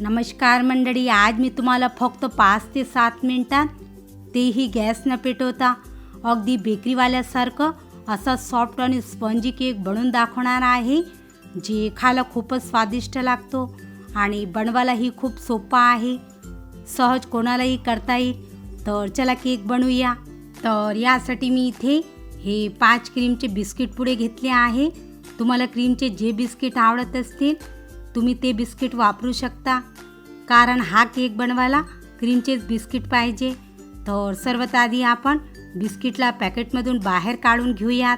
नमस्कार मंडळी आज मी तुम्हाला फक्त पाच ते सात मिनटात तेही गॅस न पेटवता. अगदी बेकरीवाल्यासारखं असा सॉफ्ट आणि स्पंजी केक बनवून दाखवणार आहे जे खायला खूपच स्वादिष्ट लागतो आणि बनवायलाही खूप सोपा आहे. सहज कोणालाही करता येईल. तर चला केक बनवूया. तर यासाठी मी इथे हे पाच क्रीमचे बिस्किट पुढे घेतले आहे. तुम्हाला क्रीमचे जे बिस्किट आवडत असतील तुम्ही ते बिस्किट वापरू शकता. कारण हा केक बनवायला क्रीमचेच बिस्किट पाहिजे. तर सर्वात आधी आपण बिस्किटला पॅकेटमधून बाहेर काढून घेऊयात.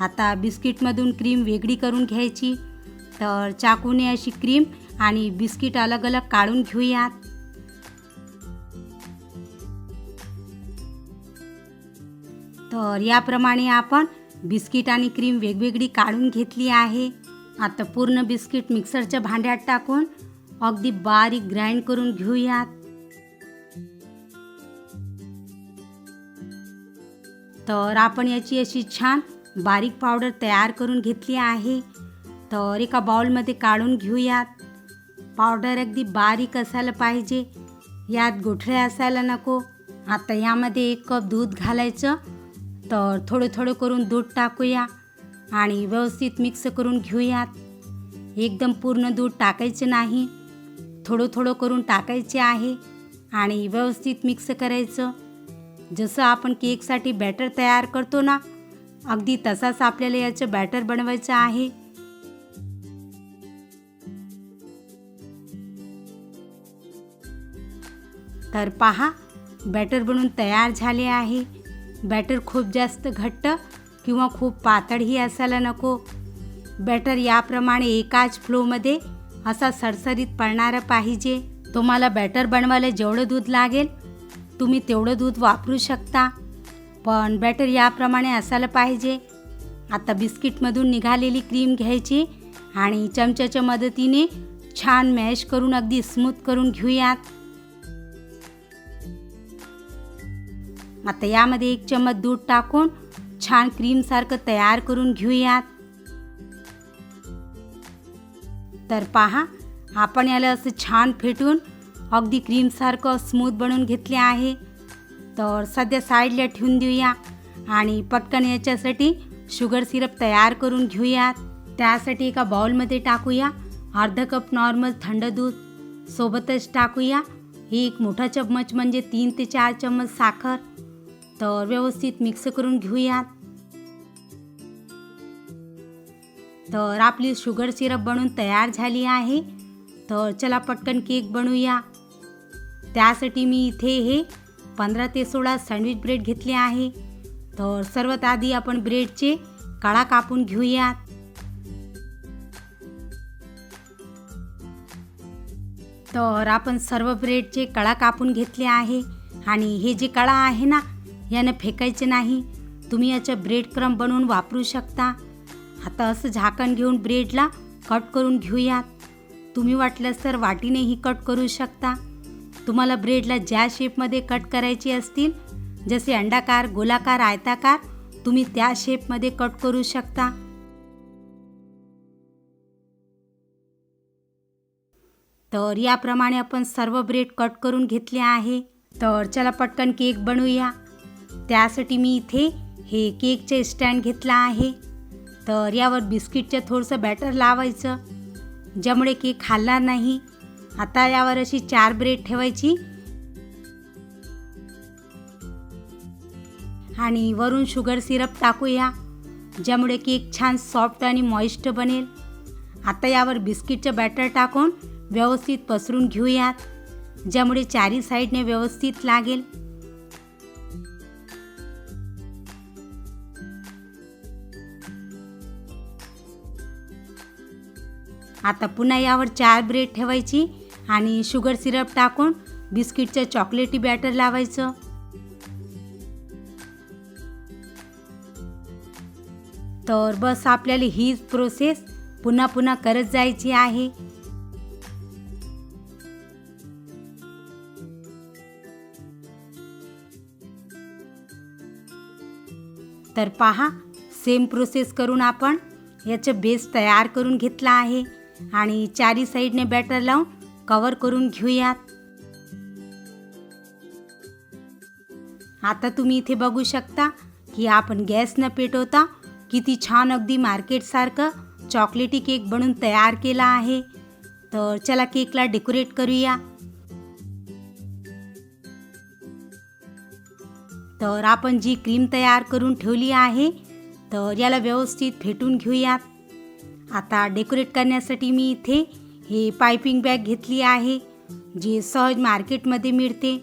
आता बिस्किटमधून क्रीम वेगळी करून घ्यायची. तर चाकूने अशी क्रीम आणि बिस्किट अलग अलग काढून घेऊयात. तर याप्रमाणे आपण बिस्किट आणि क्रीम वेगवेगळी काढून घेतली आहे. आता पूर्ण बिस्किट मिक्सरच्या भांड्यात टाकून अगदी बारीक ग्राइंड करून घेऊयात. तर आपण याची अशी छान बारीक पावडर तयार करून घेतली आहे. तर एका बाउलमध्ये काढून घेऊयात. पावडर अगदी बारीक असायला पाहिजे. यात गोठळे असायला नको. आता यामध्ये एक कप दूध घालायचं. तर थोडं थोडं करून दूध टाकूया आणि व्यवस्थित मिक्स करून घेऊयात. एकदम पूर्ण दूध टाकायचं नाही. थोडं थोडं करून टाकायचे आहे आणि व्यवस्थित मिक्स करायचं. जसं आपण केकसाठी बॅटर तयार करतो ना अगदी तसाच आपल्याला याचं बॅटर बनवायचं आहे. तर पहा बॅटर बनून तयार झाले आहे. बॅटर खूप जास्त घट्ट किंवा खूप पातळही असायला नको. बॅटर याप्रमाणे एकाच फ्लोमध्ये असा सरसरीत पडणारा पाहिजे. तुम्हाला बॅटर बनवायला जेवढं दूध लागेल तुम्ही तेवढं दूध वापरू शकता. पण बॅटर याप्रमाणे असायला पाहिजे. आता बिस्किटमधून निघालेली क्रीम घ्यायची आणि चमच्याच्या मदतीने छान मॅश करून अगदी स्मूथ करून घेऊयात. आता यामध्ये एक चम्मच दूध टाकून छान क्रीमसारखं तयार करून घेऊयात. तर पहा आपण याला असं छान फेटून अगदी क्रीमसारखं स्मूथ बनवून घेतले आहे. तर सध्या साईडला ठेवून देऊया आणि पटकन याच्यासाठी शुगर सिरप तयार करून घेऊयात. त्यासाठी एका बाउलमध्ये टाकूया अर्धा कप नॉर्मल थंड दूध. सोबतच टाकूया एक मोठा चम्मच म्हणजे तीन ते चार चम्मच साखर. तर व्यवस्थित मिक्स करून घेऊयात. तर आपली शुगर सिरप बनून तयार झाली आहे. तर चला पटकन केक बनवूया. त्यासाठी मी इथे हे पंधरा ते सोळा सँडविच ब्रेड घेतले आहे. तर सर्वात आधी आपण ब्रेडचे काळा कापून घेऊयात. तर आपण सर्व ब्रेडचे कळा कापून घेतले आहे. आणि हे जे कळा आहे ना यानं फेकायचे नाही. तुम्ही याचं ब्रेड क्रम बनवून वापरू शकता. आता असं झाकण घेऊन ब्रेडला कट करून घेऊयात. तुम्ही वाटल्यास तर वाटीनेही कट करू शकता. तुम्हाला ब्रेडला ज्या शेपमध्ये कट करायची असतील जसे अंडाकार गोलाकार आयताकार तुम्ही त्या शेपमध्ये कट करू शकता. तर याप्रमाणे आपण सर्व ब्रेड कट करून घेतले आहे. तर चला पटकन केक बनवूया. त्यासाठी मी इथे हे केकचे स्टँड घेतला आहे. तर यावर बिस्किटचं थोडंसं बॅटर लावायचं. ज्यामुळे केक हलणार नाही. आता यावर अशी चार ब्रेड ठेवायची. आणि वरून शुगर सिरप टाकूया. ज्यामुळे केक छान सॉफ्ट आणि मॉइस्ट बनेल. आता यावर बिस्किटचं बॅटर टाकून व्यवस्थित पसरून घेऊयात. ज्यामुळे चारी साईडने व्यवस्थित लागेल. आता पुन्हा यावर चार ब्रेड ठेवायची आणि शुगर सिरप टाकून बिस्किटचं चॉकलेटी बॅटर लावायचं. तर बस आपल्याला हीच प्रोसेस पुन्हा पुन्हा करत जायची आहे. तर पहा सेम प्रोसेस करून आपण याचं बेस तयार करून घेतला आहे. आणि चारी साईडने बॅटर लावून कवर करून घेऊयात. आता तुम्ही इथे बघू शकता की आपण गॅस न पेटवता किती छान अगदी मार्केटसारखं चॉकलेटी केक बनून तयार केला आहे. तर चला केकला डेकोरेट करूया. तर आपण जी क्रीम तयार करून ठेवली आहे तर याला व्यवस्थित फेटून घेऊयात. आता डेकोरेट करण्यासाठी मी इथे हे पायपिंग बॅग घेतली आहे जी सहज मार्केटमध्ये मिळते.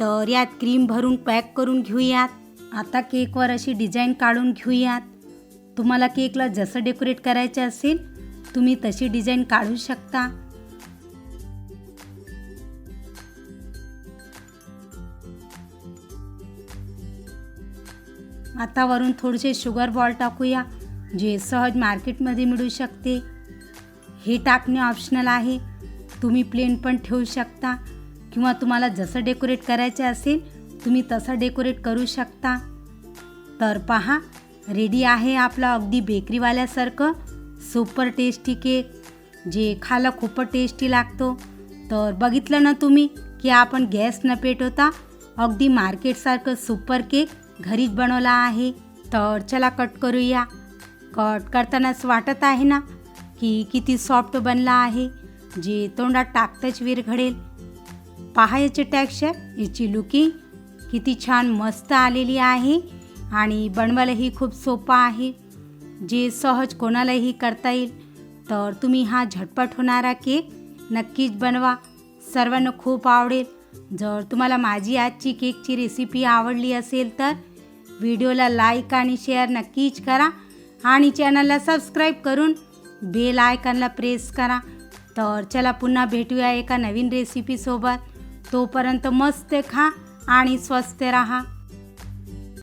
तर यात क्रीम भरून पॅक करून घेऊयात. आता केकवर अशी डिझाईन काढून घेऊयात. तुम्हाला केकला जसं डेकोरेट करायचं असेल तुम्ही तशी डिझाईन काढू शकता. आता वरून थोडेसे शुगर बॉल टाकूया. जे सहज मार्केटमध्ये मिळू शकते. हे टाकणे ऑप्शनल आहे. तुम्ही प्लेन पण ठेवू शकता. किंवा तुम्हाला जसं डेकोरेट करायचे असेल तुम्ही तसं डेकोरेट करू शकता. तर पहा रेडी आहे आपलं अगदी बेकरीवाल्यासारखं सुपर टेस्टी केक जे खायला खूपच टेस्टी लागतो. तर बघितलं ना तुम्ही की आपण गॅस न पेटवता अगदी मार्केटसारखं सुपर केक घरीच बनवला आहे. तर चला कट करूया. कट करतानाच वाटत आहे ना की किती सॉफ्ट बनला आहे जे तोंडात टाकताच विरघडेल पहा याचे टॅक्स्चर याची लुकिंग किती छान मस्त आलेली आहे आणि बनवायलाही खूप सोपा आहे. जे सहज कोणालाही करता येईल तर तुम्ही हा झटपट होणारा केक नक्कीच बनवा. सर्वांना खूप आवडेल. जर तुम्हाला माझी आजची केकची रेसिपी आवडली असेल तर व्हिडिओला लाईक आणि शेअर नक्कीच करा. आणि चॅनलला सबस्क्राईब करून बेल आयकॉनला प्रेस करा. तर चला पुन्हा भेटूया एका नवीन रेसिपीसोबत तोपर्यंत मस्त खा आणि स्वस्त राहा.